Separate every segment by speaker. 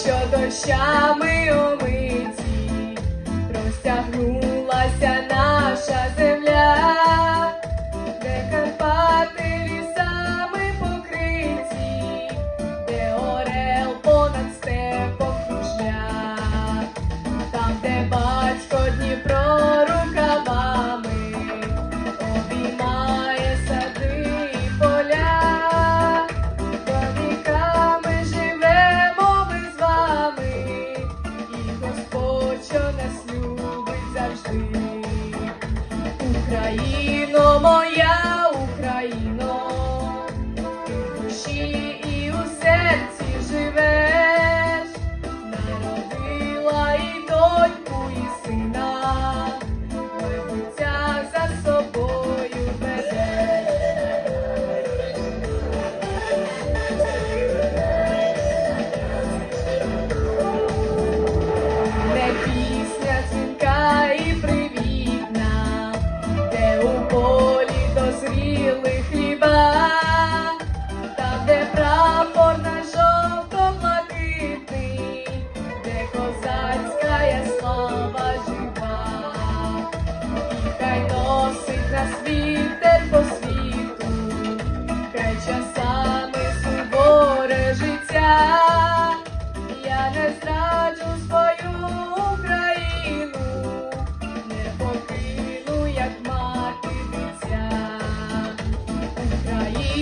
Speaker 1: що дощами омиті простягнулася.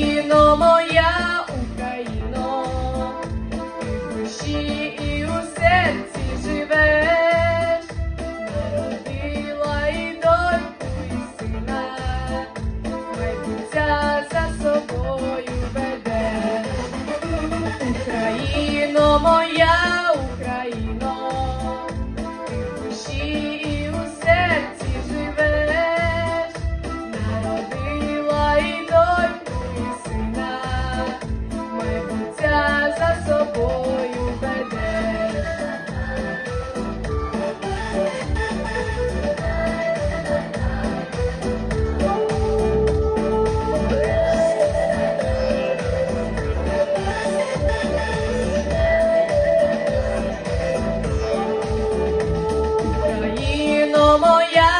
Speaker 1: Україно, моя Україно, в душі і у серці живеш, народила і доньку, і сина, майбуття за собою веде. Україно моя. моя.